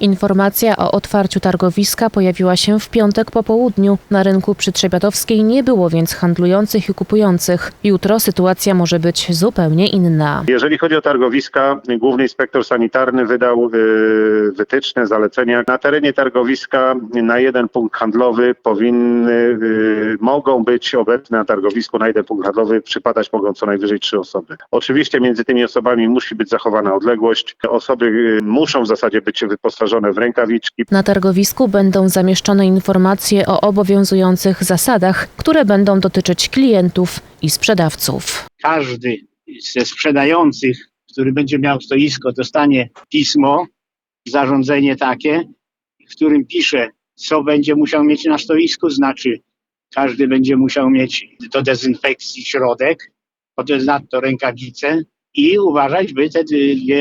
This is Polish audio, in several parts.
Informacja o otwarciu targowiska pojawiła się w piątek po południu. Na rynku przy Trzebiatowskiej nie było więc handlujących i kupujących. Jutro sytuacja może być zupełnie inna. Jeżeli chodzi o targowiska, główny inspektor sanitarny wydał y, wytyczne, zalecenia. Na terenie targowiska na jeden punkt handlowy powinny, y, mogą być obecne na targowisku na jeden punkt handlowy przypadać mogą co najwyżej trzy osoby. Oczywiście między tymi osobami musi być zachowana odległość. Osoby y, muszą w zasadzie być wyposażone w rękawiczki, Na targowisku będą zamieszczone informacje o obowiązujących zasadach, które będą dotyczyć klientów i sprzedawców. każdy ze sprzedających, który będzie miał stoisko, dostanie pismo, zarządzenie takie, w którym pisze, co będzie musiał mieć na stoisku, znaczy każdy będzie musiał mieć do dezynfekcji środek, ponadto rękawice i uważać, by te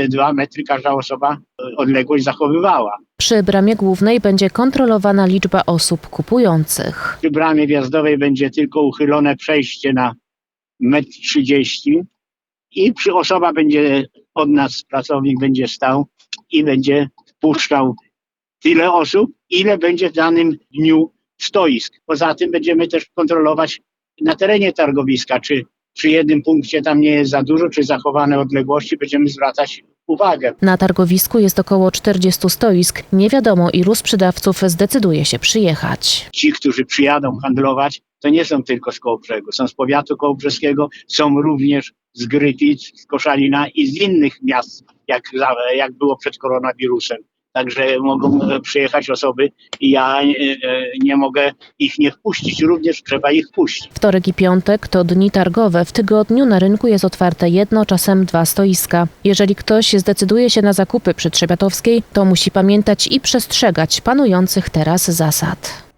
dwa metry każda osoba e, odległość zachowywała. Przy bramie głównej będzie kontrolowana liczba osób kupujących. Przy bramie wjazdowej będzie tylko uchylone przejście na 1,30 m i przy osoba będzie od nas, pracownik będzie stał i będzie wpuszczał tyle osób, ile będzie w danym dniu stoisk. Poza tym będziemy też kontrolować na terenie targowiska, czy przy jednym punkcie tam nie jest za dużo, czy zachowane odległości, będziemy zwracać uwagę. Na targowisku jest około 40 stoisk. Nie wiadomo, ilu sprzedawców zdecyduje się przyjechać. ci, którzy przyjadą handlować, to nie są tylko z Kołobrzegu, są z powiatu kołobrzeskiego, są również z Gryfic, z Koszalina i z innych miast, jak, jak było przed koronawirusem. Także mogą przyjechać osoby i ja e, e, nie mogę ich nie wpuścić, również trzeba ich wpuścić. Wtorek i piątek to dni targowe. W tygodniu na rynku jest otwarte jedno, czasem dwa stoiska. Jeżeli ktoś zdecyduje się na zakupy przy Trzebiatowskiej, to musi pamiętać i przestrzegać panujących teraz zasad.